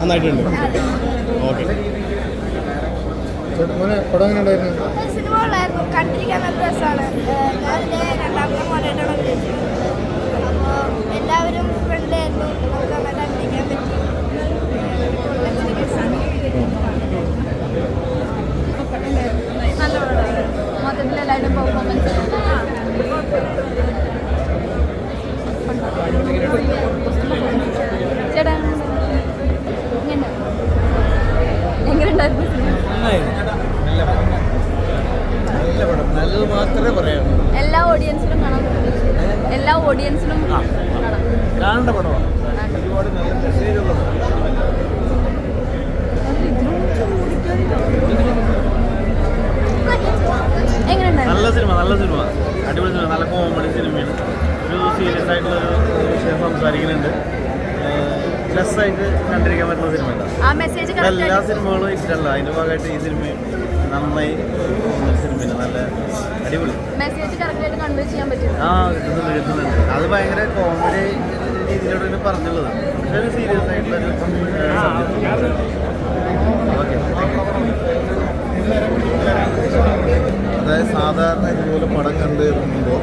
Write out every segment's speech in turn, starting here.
നന്നായിട്ടുണ്ട്. ഓക്കെ. മോനെ പടം എങ്ങനെ ഉണ്ടായിരുന്നു? സിനിമ ഉള്ളായിരുന്നു. കണ്ടിരിക്കാൻ നല്ല രസമാണ്. ഓഡിയൻസിനും കാണാം. കാണേണ്ട പടമാണ് ഒരുപാട് നല്ല നല്ല സിനിമ നല്ല സിനിമ. അടിപൊളി സിനിമ നല്ല കോമഡി സിനിമയാണ്. ഒരു സീരിയസ് ആയിട്ടുള്ള ഒരു വിഷയം സംസാരിക്കുന്നുണ്ട്. രസമായിട്ട് കണ്ടിരിക്കാൻ പറ്റുന്ന സിനിമ എല്ലാ സിനിമകളും ഇഷ്ടമല്ല അതിന്റെ ഭാഗമായിട്ട് ഈ സിനിമയും നന്നായി സിനിമയാണ് നല്ല അടിപൊളി. ആ കിട്ടുന്നുണ്ട് കിട്ടുന്നുണ്ട്. അത് ഭയങ്കര കോമഡി രീതിയിലൂടെ പറഞ്ഞുള്ളത്. പക്ഷേ ഒരു സീരിയസ് ആയിട്ടുള്ളൊരു ഓക്കെ അതായത് സാധാരണ ഇതുപോലെ പടം കണ്ട് ഇറങ്ങുമ്പോൾ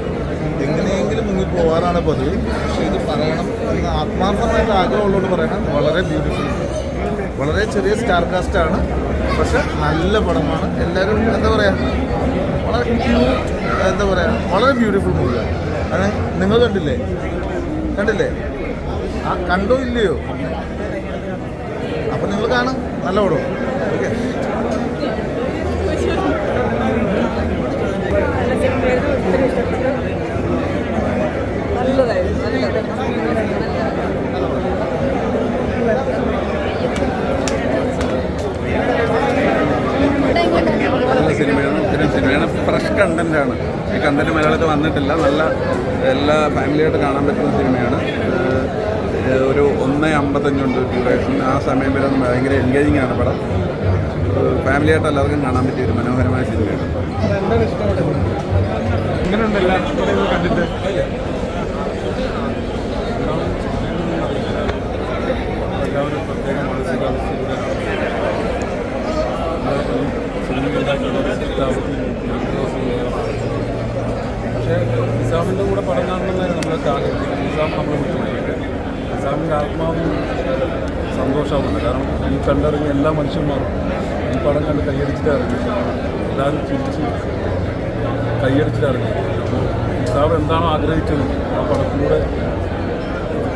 എങ്ങനെയെങ്കിലും മുങ്ങി പോകാറാണ് പതിവ്. പക്ഷേ ഇത് പറയണം എന്ന് ആത്മാർത്ഥമായിട്ട് ആഗ്രഹമുള്ളതുകൊണ്ട് പറയണം. വളരെ ബ്യൂട്ടിഫുൾ വളരെ ചെറിയ സ്റ്റാർ കാസ്റ്റ് ആണ്. പക്ഷെ നല്ല പടമാണ്. എല്ലാവരും എന്താ പറയുക വളരെ ക്യൂട്ട് എന്താ പറയുക വളരെ ബ്യൂട്ടിഫുൾ മൂവിയാണ് അതെ നിങ്ങൾ കണ്ടില്ലേ? കണ്ടില്ലേ? ആ കണ്ടോ ഇല്ലയോ? അപ്പം നിങ്ങൾ കാണും. നല്ല പടം. ഓക്കെ നല്ല സിനിമയാണ് ഒത്തിരി സിനിമയാണ് കണ്ടന്റാണ് ഈ കണ്ടന്റ് മലയാളത്തിൽ വന്നിട്ടില്ല. നല്ല എല്ലാ ഫാമിലിയായിട്ട് കാണാൻ പറ്റുന്ന സിനിമയാണ്. ഒരു ഒന്ന് അമ്പത്തഞ്ചുണ്ട് ഡ്യൂറേഷൻ ആ സമയം വരെ ഭയങ്കര എൻഗേജിങ് ആണ് പടം. ഫാമിലിയായിട്ട് എല്ലാവർക്കും കാണാൻ പറ്റിയ ഒരു മനോഹരമായ സിനിമയാണ്. പ്രത്യേക മാനസികാവസ്ഥയിലൂടെ പക്ഷേ നിസാമിന്റെ കൂടെ പടം കാണണമെന്നാണ് നമ്മളൊക്കെ ആഗ്രഹിക്കുന്നത് നിസാം നമ്മൾ നിസാമിന്റെ ആത്മാവും സന്തോഷമാവുന്നുണ്ട്. കാരണം ഈ കണ്ടിറങ്ങിയ എല്ലാ മനുഷ്യന്മാരും ഈ പടം കണ്ട് കൈയടിച്ചിട്ട് ഇറങ്ങി എല്ലാവരും ചിരിച്ച് കൈയടിച്ചിട്ട് ഇറങ്ങി നിസാം എന്താണോ ആഗ്രഹിച്ചത് ആ പടത്തിലൂടെ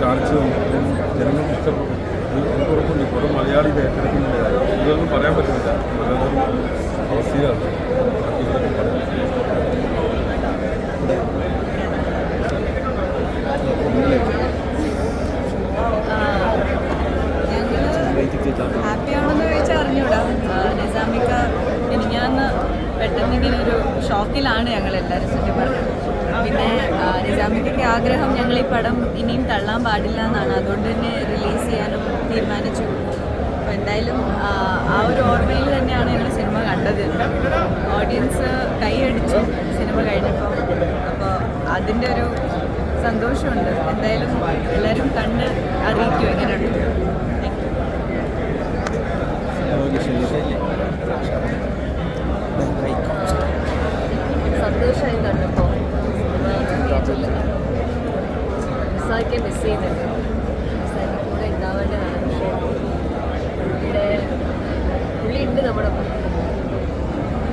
കാണിച്ചു തന്നു. ജനങ്ങൾക്ക് ഇഷ്ടപ്പെട്ടു. എനിക്ക് ഉറപ്പുണ്ട്. ഇപ്പോൾ മലയാളി ഏറ്റെടുക്കുന്നില്ല ഇതൊന്നും പറയാൻ പറ്റുന്നില്ല. അതൊരു ഹാപ്പിയാണെന്ന് ചോദിച്ചാൽ അറിഞ്ഞൂടാ. നിസാമിക്ക എനിക്കാന്ന് പെട്ടെന്ന് ഇങ്ങനെ ഒരു ഷോക്കിലാണ് ഞങ്ങൾ എല്ലാവരും സത്യം പറഞ്ഞത്. പിന്നെ ആ, നിസാമിക്കയ്ക്ക് ആഗ്രഹം ഞങ്ങൾ ഈ പടം ഇനിയും തള്ളാൻ പാടില്ല എന്നാണ് അതുകൊണ്ട് തന്നെ റിലീസ് ചെയ്യാനും തീരുമാനിച്ചു. അപ്പോൾ എന്തായാലും ആ ഒരു ഓർമ്മയിൽ തന്നെയാണ് ഞങ്ങൾ സിനിമ കണ്ടത്. ഓഡിയൻസ് കൈയടിച്ചു സിനിമ കഴിഞ്ഞപ്പോൾ അപ്പോൾ അതിന്റെ ഒരു സന്തോഷമുണ്ട്. എന്തായാലും എല്ലാവരും കണ്ട് അറിയിക്കും എങ്ങനെയുണ്ട്. മിസ്സാക്കിയ മിസ് ചെയ്യുന്നുണ്ട് കൂടെ ഉണ്ടാവേണ്ടതാണ് പക്ഷേ പുള്ളിയുടെ പുള്ളി ഉണ്ട് നമ്മുടെ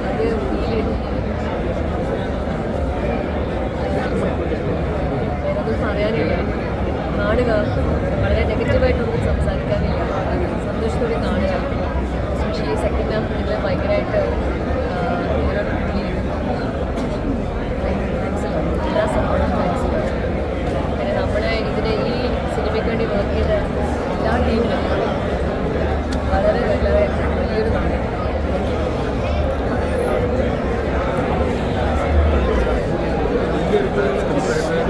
അത് ഫീൽ ചെയ്തു. പറയാനില്ല. കാണുക വളരെ നെഗറ്റീവായിട്ടൊന്നും സംസാരിക്കാനില്ല സന്തോഷത്തോടെ കാണുക എസ്പെഷ്യലി സെക്കൻഡ് ഹാഫിൽ ഭയങ്കരമായിട്ട് ഇങ്ങനെ ഫീൽ ചെയ്തു എല്ലാ സപ്പോർട്ടും താങ്ക്സ് പിന്നെ നമ്മുടെ ഇതിന് ഈ സിനിമയ്ക്ക് വേണ്ടി വർക്ക് ചെയ്ത എല്ലാ ടീമിനും വളരെ വളരെ വലിയൊരു നന്ദി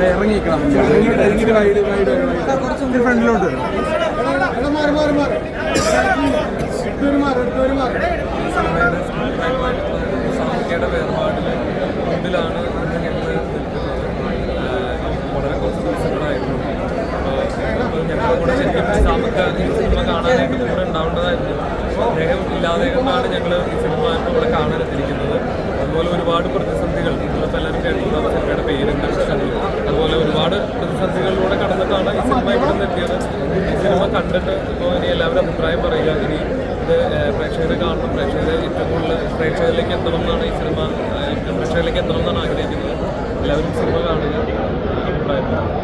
ഇറങ്ങിക്കണം ഫ്രണ്ടിലോട്ട് സാമൂഹ്യയുടെ വേർപാടിൽ മുമ്പിലാണ് ഞങ്ങൾ വളരെ കുറച്ച് ദിവസങ്ങളായിരുന്നു അപ്പോൾ ഞങ്ങളുടെ കൂടെ ശരിക്കും സിനിമ കാണാനായിട്ട് കൂടെ ഉണ്ടാവേണ്ടതായിരുന്നു. അദ്ദേഹം ഇല്ലാതെ കൊണ്ടാണ് ഞങ്ങൾ ഈ സിനിമ ഇപ്പോൾ ഇവിടെ കാണാനെത്തിയിരിക്കുന്നത്. അതുപോലെ ഒരുപാട് പ്രതിസന്ധികൾ നിങ്ങളിപ്പോൾ എല്ലാവരും പേരുണ്ട് അതുപോലെ ഒരുപാട് പ്രതിസന്ധികളിലൂടെ കടന്നിട്ടാണ് ഈ സിനിമ ഇവിടെ നിന്നെത്തിയത് ഈ സിനിമ കണ്ടിട്ട് ഇപ്പോൾ ഇനി എല്ലാവരും അഭിപ്രായം പറയുക ഇനി ഇത് പ്രേക്ഷകർ കാണണം പ്രേക്ഷകർ ഏറ്റവും കൂടുതൽ പ്രേക്ഷകരിലേക്ക് എത്തണം എന്നാണ് ഈ സിനിമ പ്രേക്ഷകരിലേക്ക് എത്തണം എന്നാണ് ആഗ്രഹിക്കുന്നത് എല്ലാവരും സിനിമ കാണുക അഭിപ്രായം പറയുക.